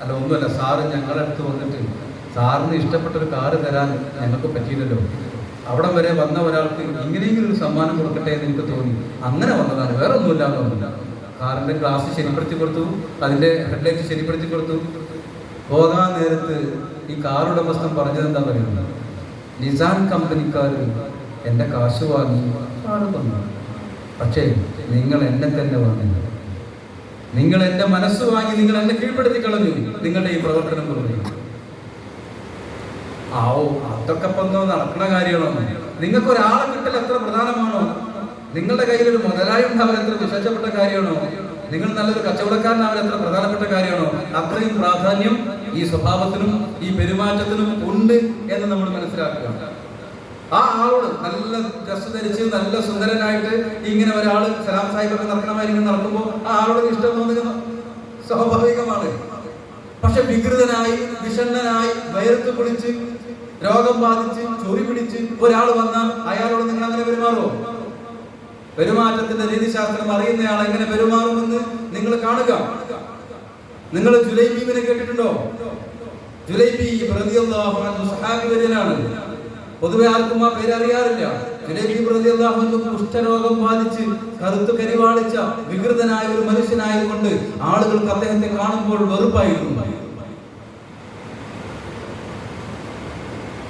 അല്ല ഒന്നുമല്ല. സാറ് ഞങ്ങളുടെ അടുത്ത് വന്നിട്ട് സാറിന് ഇഷ്ടപ്പെട്ട ഒരു കാറ് തരാൻ ഞങ്ങൾക്ക് പറ്റിയില്ലല്ലോ. അവിടം വരെ വന്ന ഒരാൾക്ക് ഇങ്ങനെയെങ്കിലും ഒരു സമ്മാനം കൊടുക്കട്ടെ എന്ന് എനിക്ക് തോന്നി. അങ്ങനെ വന്നതാണ്. വേറെ ഒന്നുമില്ല എന്ന് പറഞ്ഞില്ല കാറിന്റെ ഗ്ലാസ് ശരിപ്പെടുത്തി കൊടുത്തു. അതിന്റെ ഹെഡ്ലൈറ്റ് ശരിപ്പെടുത്തി കൊടുത്തു. പോകാൻ നേരത്ത് ഈ കാർ ഉടമസ്ഥൻ പറഞ്ഞത് എന്താ പറയുന്നത് നിസാൻ കമ്പനിക്കാർ എന്റെ കാശ് വാങ്ങി കാറ് തന്നു. പക്ഷേ നിങ്ങൾ എന്നെ തന്നെ വാങ്ങില്ല. നിങ്ങൾ എന്റെ മനസ്സ് വാങ്ങി നിങ്ങൾ എന്നെ കീഴ്പ്പെടുത്തി കളഞ്ഞു നിങ്ങളുടെ ഈ പ്രവർത്തനം കൊണ്ട് ആവോ അതൊക്കെ പൊന്നോ നടക്കുന്ന കാര്യമാണോ നിങ്ങൾക്ക് ഒരാളെ കിട്ടൽ എത്ര പ്രധാനമാണോ? നിങ്ങളുടെ കയ്യിൽ ഒരു മുതലായി ഉണ്ടാവൽ എത്ര വിശേഷപ്പെട്ട കാര്യമാണോ? നിങ്ങൾ നല്ലൊരു കച്ചവടക്കാരനാവൽ എത്ര പ്രധാനപ്പെട്ട കാര്യമാണോ? അത്രയും പ്രാധാന്യം ഈ സ്വഭാവത്തിനും ഈ പെരുമാറ്റത്തിനും ഉണ്ട് എന്ന് നമ്മൾ മനസ്സിലാക്കുക. ആ ആളോട് നല്ല ഡ്രസ് ധരിച്ച് നല്ല സുന്ദരനായിട്ട് ഇങ്ങനെ ഒരാൾ സലാം സാഹിബൊക്കെ നടക്കണമായിരിക്കും നടക്കുമ്പോൾ ആ ആളോട് ഇഷ്ടം തോന്നുക സ്വാഭാവികമാണ്. പക്ഷെ വികൃതനായി വിഷണ്ണനായി വയർത്ത് കുളിച്ച് രോഗം ബാധിച്ച് ചൊറി പിടിച്ച് ഒരാൾ വന്നാൽ അയാളോട് നിങ്ങൾ അങ്ങനെ പെരുമാറുമോ പെരുമാറ്റത്തിന്റെ രീതിശാസ്ത്രം അറിയുന്നയാൾ എങ്ങനെ പെരുമാറുമെന്ന് നിങ്ങൾ കാണുക. നിങ്ങൾ ജുലൈബീബിനെ കേട്ടിട്ടുണ്ടോ? ജുലൈബി പ്രതിയൊന്നാണ് പൊതുവെ ആർക്കും ആ പേര് അറിയാറില്ല. ജുലൈബി അൻഹു കുഷ്ഠരോഗം ബാധിച്ച് കറുത്തു കരിവാളിച്ച വികൃതനായ ഒരു മനുഷ്യനായതുകൊണ്ട് ആളുകൾക്ക് അദ്ദേഹത്തെ കാണുമ്പോൾ വെറുപ്പായിരുന്നു.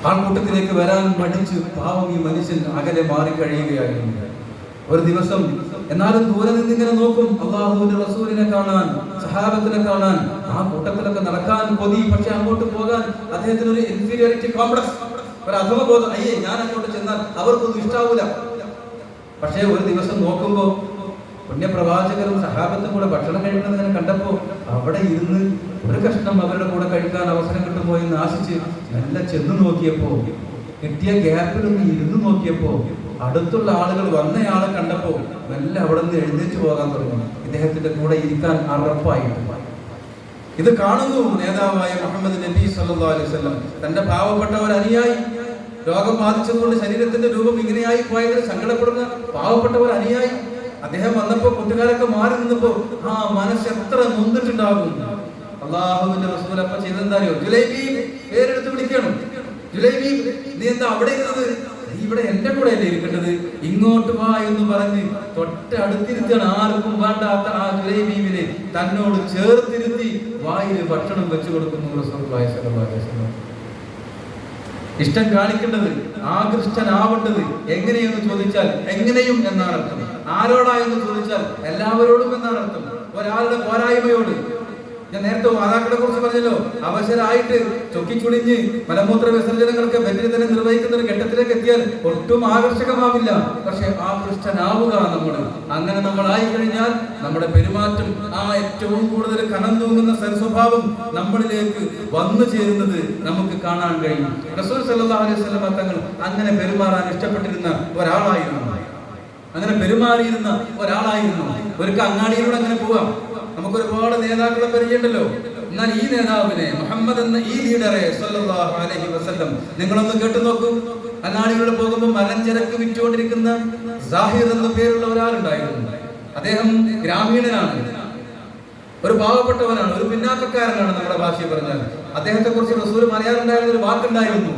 ആൾക്കൂട്ടത്തിലേക്ക് വരാൻ മടിച്ച് പാവം ഈ മനുഷ്യൻ അകലെ മാറി കഴിയുകയായിരുന്നു. ഒരു ദിവസം എന്നാലും ദൂരെ നിന്നിങ്ങനെ നോക്കും അള്ളാഹുവിന്റെ റസൂലിനെ കാണാൻ സഹാബത്തിനെ കാണാൻ ആ കൂട്ടത്തിലൊക്കെ നടക്കാൻ കൊതി പക്ഷെ അങ്ങോട്ട് പോകാൻ അദ്ദേഹത്തിന് ഒരു ഇൻഫീരിയോറിറ്റി കോംപ്ലക്സ് ഒരു അധമബോധം. അയ്യേ ഞാൻ അങ്ങോട്ട് ചെന്നാൽ അവർക്കൊന്നും ഇഷ്ടാവൂല. പക്ഷേ ഒരു ദിവസം നോക്കുമ്പോ പുണ്യപ്രവാചകരും സഹാബത്തും കൂടെ ഭക്ഷണം കഴിക്കുന്നത് എന്ന് കണ്ടപ്പോ അവിടെ ഇരുന്ന് ഒരു കഷ്ണം അവരുടെ കൂടെ കഴിക്കാൻ അവസരം കിട്ടുമോ എന്ന് ആശിച്ച് നല്ല ചെന്ന് നോക്കിയപ്പോ കിട്ടിയ ഗ്യാപ്പിൽ ഒന്ന് ഇരുന്ന് നോക്കിയപ്പോ അടുത്തുള്ള ആളുകൾ വന്നയാളെ കണ്ടപ്പോ നല്ല അവിടെ നിന്ന് എഴുന്നേറ്റ് പോകാൻ തുടങ്ങി. ഇദ്ദേഹത്തിന്റെ കൂടെ ഇരിക്കാൻ അറപ്പായിട്ട് ഇത് കാണുന്നു നേതാവായ മുഹമ്മദ് നബി സല്ലല്ലാഹു അലൈഹി വസല്ലം. തന്റെ പാവപ്പെട്ട ഒരു രോഗം ബാധിച്ചതുകൊണ്ട് ശരീരത്തിന്റെ രൂപം ഇങ്ങനെയായി പോയതിൽ സങ്കടപ്പെടുന്ന പാവപ്പെട്ട ഒരു അനുയായി. അദ്ദേഹം വന്നപ്പോ കൂട്ടുകാരൊക്കെ മാറി നിന്നപ്പോ ആ മനസ്സ് എത്ര നൊന്നിട്ടുണ്ടാകും അള്ളാഹുവിന്റെ റസൂൽ അപ്പൊ ചെയ്തെന്താറിയോ ജുലൈബി പേരെടുത്ത് വിളിക്കണം. ജുലൈബി നീ എന്താ അവിടെ ഇരുന്നത്? നീ ഇവിടെ എന്റെ കൂടെ അല്ലേ ഇരിക്കേണ്ടത്? ഇങ്ങോട്ട് വാ എന്ന് പറഞ്ഞ് തൊട്ടടുത്തിരുത്താണ് ആർക്കും വേണ്ടാത്ത ആ ജുലൈബീവിനെ തന്നോട് ചേർത്തിരുത്തി വായിൽ ഭക്ഷണം വെച്ചു കൊടുക്കുന്നു റസൂൽ ഇഷ്ടം കാണിക്കേണ്ടത് ആകൃഷ്ടനാവേണ്ടത് എങ്ങനെയെന്ന് ചോദിച്ചാൽ എങ്ങനെയും എന്നാണ് അർത്ഥം. ആരോടാ എന്ന് ചോദിച്ചാൽ എല്ലാവരോടും എന്നാണ് അർത്ഥം. ഒരാളുടെ പോരായ്മയോട് ഞാൻ നേരത്തെ മാതാക്കളെ കുറിച്ച് പറഞ്ഞല്ലോ. അവശരായിട്ട് ചൊക്കിച്ചുളിഞ്ഞ് മലമൂത്ര വിസർജനങ്ങൾക്ക് തന്നെ നിർവഹിക്കുന്ന ഒരു ഘട്ടത്തിലേക്ക് എത്തിയാൽ ഒട്ടും ആകർഷകമാവില്ല. പക്ഷെ ആകൃഷ്ടനാവുക നമ്മൾ അങ്ങനെ നമ്മൾ ആയി കഴിഞ്ഞാൽ നമ്മുടെ പെരുമാറ്റം ആ ഏറ്റവും കൂടുതൽ കനം തൂങ്ങുന്ന സൽസ്വഭാവം നമ്മളിലേക്ക് വന്നു ചേരുന്നത് നമുക്ക് കാണാൻ കഴിയും. റസൂൽ സല്ലല്ലാഹു അലൈഹി വസല്ലം തങ്ങൾ അങ്ങനെ പെരുമാറാൻ ഇഷ്ടപ്പെട്ടിരുന്ന ഒരാളായിരുന്നു. അങ്ങനെ പെരുമാറിയിരുന്ന ഒരാളായിരുന്നു. ഒരു അങ്ങാടിയിലൂടെ അങ്ങനെ പോവാം. നമുക്ക് ഒരുപാട് നേതാക്കളെ പരിചയമുണ്ടല്ലോ. എന്നാൽ ഈ നേതാവിനെ മുഹമ്മദ് എന്ന ഈ ലീഡറെ സല്ലല്ലാഹു അലൈഹി വസല്ലം നിങ്ങളൊന്ന് കേട്ടു നോക്കൂ. അങ്ങാടിയിലൂടെ പോകുമ്പോൾ മലഞ്ചരക്ക് വിറ്റുകൊണ്ടിരിക്കുന്ന സാഹിർ എന്ന പേരുള്ള ഒരാളുണ്ടായിരുന്നു. അദ്ദേഹം ഗ്രാമീണനാണ്. ഒരു പാവപ്പെട്ടവനാണ് ഒരു പിന്നാക്കക്കാരനാണ് നമ്മുടെ ഭാഷയിൽ പറഞ്ഞാൽ. അദ്ദേഹത്തെ കുറിച്ച് റസൂൽ മലയാളുണ്ടായിരുന്ന ഒരു വാക്കുണ്ടായിരുന്നു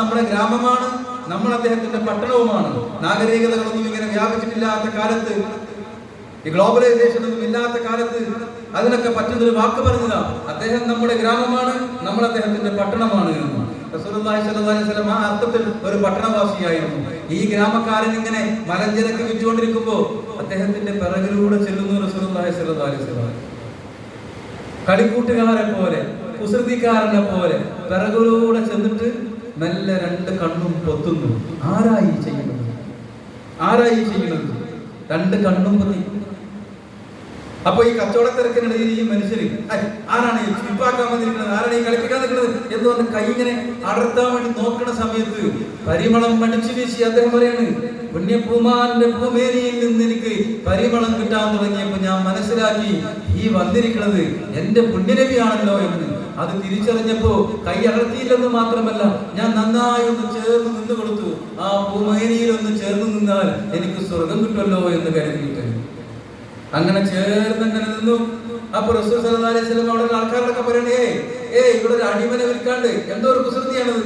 നമ്മുടെ ഗ്രാമമാണ്. നമ്മൾ അദ്ദേഹത്തിന്റെ പട്ടണവുമാണ്. നാഗരികതകളൊന്നും ഇങ്ങനെ വ്യാപിച്ചിട്ടില്ലാത്ത കാലത്ത് ഈ ഗ്ലോബലൈസേഷൻ ഒന്നും ഇല്ലാത്ത കാലത്ത് അതിനൊക്കെ പറ്റുന്നൊരു വാക്ക് പറഞ്ഞതാ അദ്ദേഹം നമ്മുടെ ഗ്രാമമാണ് നമ്മൾ അദ്ദേഹത്തിന്റെ പട്ടണമാണ് എന്ന്. ആ അർത്ഥത്തിൽ ഒരു പട്ടണവാസിയായിരുന്നു. ഈ ഗ്രാമക്കാരൻ ഇങ്ങനെ മലഞ്ചരക്ക് വിറ്റുകൊണ്ടിരിക്കുമ്പോ അദ്ദേഹത്തിന്റെ പിറകിലൂടെ ചെല്ലുന്ന റസൂലുള്ളാഹി സ്വല്ലല്ലാഹി അലൈഹി വസല്ലം. കളിക്കൂട്ടുകാരെ പോലെ കുസൃതിക്കാരനെ പോലെ പിറകിലൂടെ ചെന്നിട്ട് മെല്ലെ രണ്ട് കണ്ണും പൊത്തുന്നു. ആരായി ചെയ്യുന്നത്? ആരായി ചെയ്യുന്നത്? രണ്ട് കണ്ണും പൊത്തി. അപ്പൊ ഈ കച്ചവടത്തിരക്കിനിടയിൽ ഈ മനുഷ്യർ "ഐ, ആരാണ് ഈ ചുരുപ്പാക്കാൻ വന്നിരിക്കുന്നത്? ആരാണ് ഈ കളിപ്പിക്കാൻ നിൽക്കുന്നത്? എന്ന് പറഞ്ഞ് കൈ ഇങ്ങനെ അടർത്താൻ വേണ്ടി നോക്കുന്ന സമയത്ത് പരിമളം മടിച്ചു വീശി അദ്ദേഹം പറയാണ് പുണ്യപൂമാന്റെ ഭൂമേനിയിൽ നിന്ന് എനിക്ക് പരിമളം കിട്ടാൻ തുടങ്ങിയപ്പോ ഞാൻ മനസ്സിലാക്കി ഈ വന്നിരിക്കുന്നത് എന്റെ പുണ്യനബിയാണല്ലോ എന്ന്. അത് തിരിച്ചറിഞ്ഞപ്പോ കൈ അടർത്തിയില്ലെന്ന് മാത്രമല്ല ഞാൻ നന്നായി ഒന്ന് ചേർന്ന് നിന്ന് കൊടുത്തു. ആ ഭൂമേനിയിൽ ഒന്ന് ചേർന്ന് നിന്നാൽ എനിക്ക് സ്വർഗം കിട്ടുമല്ലോ എന്ന് കരുതിയിട്ട് അങ്ങനെ ചേർന്ന് അങ്ങനെ നിന്നു. അപ്പൊ റസൂൽ അലൈഹി അവിടെ ആൾക്കാരൊക്കെ പറയണേ ഏയ് ഇവിടെ ഒരു അടിമനെ വിൽക്കാണ്ട് എന്തോ ഒരു കുസൃതിയാണത്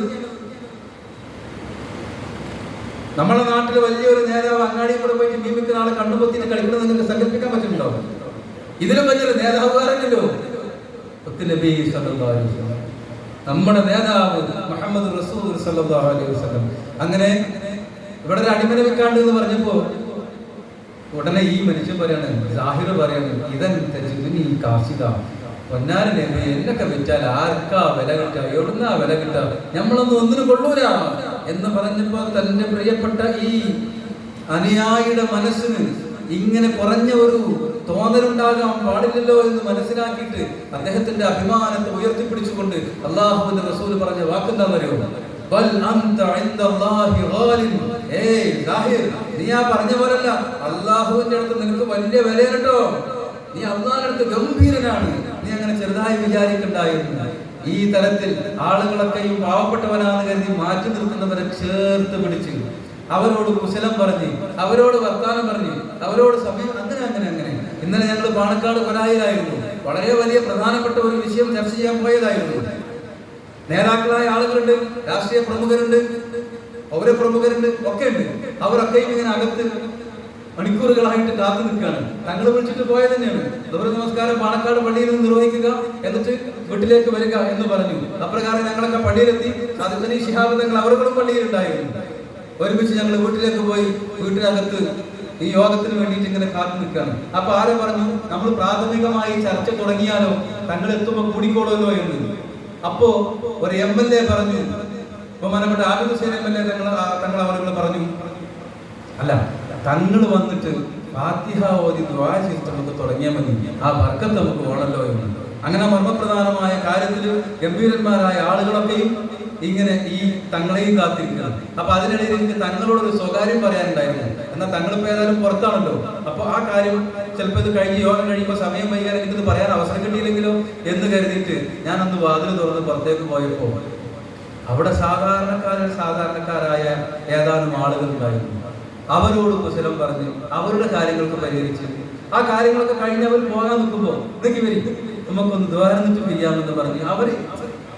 നമ്മുടെ നാട്ടിൽ വലിയൊരു നേതാവ് അങ്ങാടി കൂടെ പോയിട്ട് മീമിക്കുന്ന ആളെ കണ്ണുപൊത്തിന് കളിക്കുന്നത് നിങ്ങൾക്ക് സങ്കല്പിക്കാൻ പറ്റുന്നുണ്ടോ? ഇതിലും വലിയൊരു നേതാവ് വേറെയല്ലോ നമ്മുടെ നേതാവ് മുഹമ്മദ് റസൂൽ അലൈഹി വസല്ലം. അങ്ങനെ ഇവിടെ ഒരു അടിമനെ വെക്കാണ്ട് എന്ന് പറഞ്ഞപ്പോ ഉടനെ ഈ മനുഷ്യൻ പറയാണ് ജാഹിർ പറയാണ് ഇതൻ തെജിദിനി കാശിക പൊന്നാര എന്നൊക്കെ വെച്ചാൽ ആർക്കാ വില കിട്ടുക? എവിടുന്നാ വില കിട്ടുക? നമ്മളൊന്നും ഒന്നിനു കൊള്ളൂല. എന്ന് പറഞ്ഞപ്പോ തന്റെ പ്രിയപ്പെട്ട ഈ അനുയായിയുടെ മനസ്സിന് ഇങ്ങനെ കുറഞ്ഞ ഒരു തോന്നലുണ്ടാകാൻ പാടില്ലല്ലോ എന്ന് മനസ്സിലാക്കിയിട്ട് അദ്ദേഹത്തിന്റെ അഭിമാനത്തെ ഉയർത്തിപ്പിടിച്ചുകൊണ്ട് അള്ളാഹുവിന്റെ റസൂൽ പറഞ്ഞ വാക്കെന്താണെന്നറിയോ നീ ആ പറഞ്ഞ പോലല്ല. അള്ളാഹുവിന്റെ അടുത്ത് നിനക്ക് വലിയ വിലയാണ് കേട്ടോ നീ അള്ളാഹിനടുത്ത് ഗംഭീരനാണ്. നീ അങ്ങനെ ചെറുതായി വിചാരിക്കണ്ടായിരുന്നു. ഈ തരത്തിൽ ആളുകളൊക്കെയും പാവപ്പെട്ടവനാണെന്ന് കരുതി മാറ്റി നിർത്തുന്നവരെ ചേർത്ത് പിടിച്ചു അവരോട് കുശലം പറഞ്ഞു അവരോട് വർത്താനം പറഞ്ഞു അവരോട് സമയം അങ്ങനെ അങ്ങനെ അങ്ങനെ ഇന്നലെ ഞങ്ങൾ പാണക്കാട് പരാതിയിലായിരുന്നു വളരെ വലിയ പ്രധാനപ്പെട്ട ഒരു വിഷയം ചർച്ച ചെയ്യാൻ പോയതായിരുന്നു. നേതാക്കളായ ആളുകളുണ്ട് രാഷ്ട്രീയ പ്രമുഖരുണ്ട് പൗര പ്രമുഖരുണ്ട് ഒക്കെ ഉണ്ട് അവരൊക്കെയും ഇങ്ങനെ അകത്ത് മണിക്കൂറുകളായിട്ട് കാത്തു നിൽക്കുകയാണ്. തങ്ങൾ വിളിച്ചിട്ട് പോയത് തന്നെയാണ്. ദുബര നമസ്കാരം പാണക്കാട് പള്ളിയിൽ നിന്ന് നിർവഹിക്കുക എന്നിട്ട് വീട്ടിലേക്ക് വരിക എന്ന് പറഞ്ഞു. അപ്രകാരം ഞങ്ങളൊക്കെ പള്ളിയിലെത്തി അതിന് ശിഹാബ് തങ്ങൾ അവർക്കും പള്ളിയിലുണ്ടായിരുന്നു. ഒരുമിച്ച് ഞങ്ങൾ വീട്ടിലേക്ക് പോയി വീട്ടിനകത്ത് ഈ യോഗത്തിന് വേണ്ടിയിട്ട് ഇങ്ങനെ കാത്തു നിൽക്കുകയാണ്. അപ്പൊ ആരെ പറഞ്ഞു? നമ്മൾ പ്രാഥമികമായി ചർച്ച തുടങ്ങിയാലോ? തങ്ങൾ എത്തുമ്പോൾ കൂടിക്കോളുമല്ലോ എന്ന്. അപ്പോ ഒരു എം എൽ എ പറഞ്ഞു. ബഹുമാനപ്പെട്ട Abid Hussain M L A തങ്ങൾ തങ്ങൾ അവരോട് പറഞ്ഞു. അല്ല തങ്ങൾ വന്നിട്ട് ഫാത്തിഹ ഓതി ചെയ്തിട്ട് നമുക്ക് തുടങ്ങിയാൽ മതി. ആ വർക്കത്ത് നമുക്ക് വേണമല്ലോ എന്ന്. അങ്ങനെ മർമ്മപ്രധാനമായ കാര്യത്തിൽ ഗംഭീരന്മാരായ ആളുകളൊക്കെയും ഇങ്ങനെ ഈ തങ്ങളെയും കാത്തിരിക്കണം അപ്പൊ അതിനിടയിൽ എനിക്ക് തങ്ങളോട് ഒരു സ്വകാര്യം പറയാനുണ്ടായിരുന്നു. എന്നാൽ തങ്ങളിപ്പോ ഏതായാലും പുറത്താണല്ലോ. അപ്പൊ ആ കാര്യം ചിലപ്പോൾ ഇത് കഴിഞ്ഞ് യോഗം കഴിയുമ്പോൾ സമയം വൈകാൻ എനിക്കിത് പറയാൻ അവസരം കിട്ടിയില്ലെങ്കിലോ എന്ന് കരുതിയിട്ട് ഞാൻ അന്ന് വാതിൽ തുറന്ന് പുറത്തേക്ക് പോയപ്പോ അവിടെ സാധാരണക്കാരിൽ സാധാരണക്കാരായ ഏതാനും ആളുകൾ ഉണ്ടായിരുന്നു അവരോട് കുശലം പറഞ്ഞ് അവരുടെ കാര്യങ്ങൾക്ക് പരിഹരിച്ച് ആ കാര്യങ്ങളൊക്കെ കഴിഞ്ഞ് അവർ പോകാൻ നിൽക്കുമ്പോൾ ഇതൊക്കെ നമുക്കൊന്ന് ദ്വാരന്നിട്ട് പിരിയാമെന്ന് പറഞ്ഞ് അവർ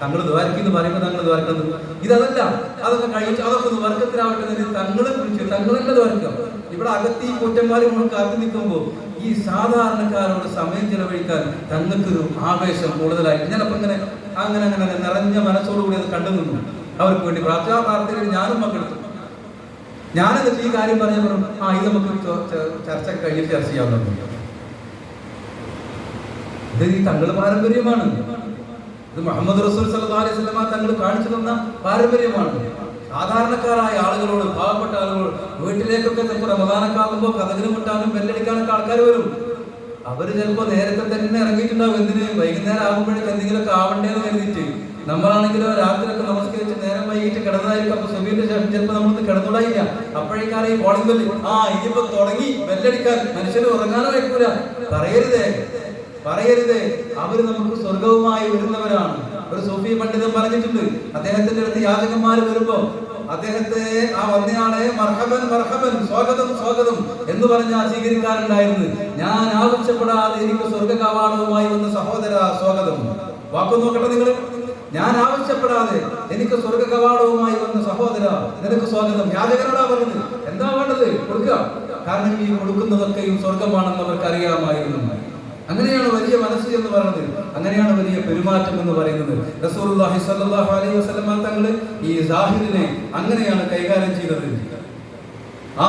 തങ്ങൾ ദ്വാരക്കെന്ന് പറയുമ്പോൾ തങ്ങൾ ദ്വാരക്കുന്നത് ഇതല്ല. അതൊക്കെ കഴിച്ച് അതൊക്കെ ദ്വാരക്കത്തിലാവട്ടെ തങ്ങളെ കുറിച്ച് തങ്ങളല്ല ദ്വാരക്കാം ഇവിടെ അകത്ത് ഈ കുറ്റന്മാരും നമ്മൾ കാത്തു നിൽക്കുമ്പോൾ ഈ സാധാരണക്കാരോട് സമയം ചെലവഴിക്കാൻ തങ്ങൾക്കൊരു ആവേശം കൂടുതലായിട്ട്. ഞാനപ്പോ ഇങ്ങനെ അങ്ങനെ അങ്ങനെ നിറഞ്ഞ മനസ്സോടുകൂടി അത് കണ്ടു നിന്നു. അവർക്ക് വേണ്ടി പ്രാർത്ഥനാ പ്രാർത്ഥനയിൽ ഞാനും പങ്കെടുത്തു. ഞാനെന്നിട്ട് ഈ കാര്യം പറഞ്ഞപ്പോൾ ആ ഇത് നമുക്ക് ചർച്ച കഴിഞ്ഞിട്ട് ചർച്ച ചെയ്യാവുന്നതാണ്. ഇത് ഈ തങ്ങൾ പാരമ്പര്യമാണ്. ഇത് മുഹമ്മദ് റസൂൽ സല്ലല്ലാഹു അലൈഹി വസല്ലമ തങ്ങൾ കാണിച്ചു തന്ന പാരമ്പര്യമാണ്. സാധാരണക്കാരായ ആളുകളോട് പാവപ്പെട്ട ആളുകളോട് വീട്ടിലേക്കൊക്കെ ചിലപ്പോൾ റമദാനൊക്കെ കഥകിന് മുട്ടാനും ബെല്ലടിക്കാനൊക്കെ ആൾക്കാർ വരും. അവർ ചിലപ്പോൾ നേരത്തെ തന്നെ ഇറങ്ങിയിട്ടുണ്ടാവും. എന്തിന്? വൈകുന്നേരം ആകുമ്പോഴേക്ക് എന്തെങ്കിലുമൊക്കെ ആവണ്ടേന്ന് കരുതിയിട്ട്. നമ്മളാണെങ്കിലോ രാത്രിയൊക്കെ നമസ്കരിച്ച് നേരം വൈകിട്ട് കിടന്നതായിരിക്കും. അപ്പൊ സുബീന്റെ ശേഷം ചിലപ്പോൾ നമ്മൾ കിടന്നുകൂടായില്ല അപ്പോഴേക്കാണ് ഈ കോളിംഗ് ബെല്ല് ആ ഇനിയിപ്പോ തുടങ്ങി. ബെല്ലടിക്കാൻ മനുഷ്യന് ഉറങ്ങാനോ കഴിക്കൂല. പറയരുതേ. പറയരുത്. അവർ നമുക്ക് സ്വർഗവുമായി വരുന്നവരാണ്. ഒരു സൂഫി പണ്ഡിതൻ പറഞ്ഞിട്ടുണ്ട്. അദ്ദേഹത്തിന്റെ അടുത്ത് യാചകന്മാർ വരുമ്പോ അദ്ദേഹത്തെ ആ വന്നയാളെ മർഹബൻ മർഹബൻ സ്വാഗതം സ്വാഗതം എന്ന് പറഞ്ഞ് സ്വീകരിക്കാറുണ്ടായിരുന്നു ഞാൻ ആവശ്യപ്പെടാതെ എനിക്ക് സ്വർഗ കവാടവുമായി വന്ന സഹോദര സ്വാഗതം. വാക്കു നോക്കട്ടെ നിങ്ങൾ ഞാൻ ആവശ്യപ്പെടാതെ എനിക്ക് സ്വർഗ കവാടവുമായി വന്ന സഹോദര നിനക്ക് സ്വാഗതം. യാചകനോടാ പറഞ്ഞത് എന്താ വേണ്ടത്? കൊടുക്കുക. കാരണം ഈ കൊടുക്കുന്നതൊക്കെയും സ്വർഗമാണെന്ന് അവർക്ക് അറിയാമായിരുന്നു അങ്ങനെയാണ് വലിയ മനസ്സ് എന്ന് പറയുന്നത്. അങ്ങനെയാണ് വലിയ പെരുമാറ്റം എന്ന് പറയുന്നത്. റസൂലുള്ളാഹി സ്വല്ലല്ലാഹു അലൈഹി വസല്ലം തങ്ങൾ ഈ സാഹിദിനെ അങ്ങനെയാണ് കൈകാര്യം ചെയ്തത്. ആ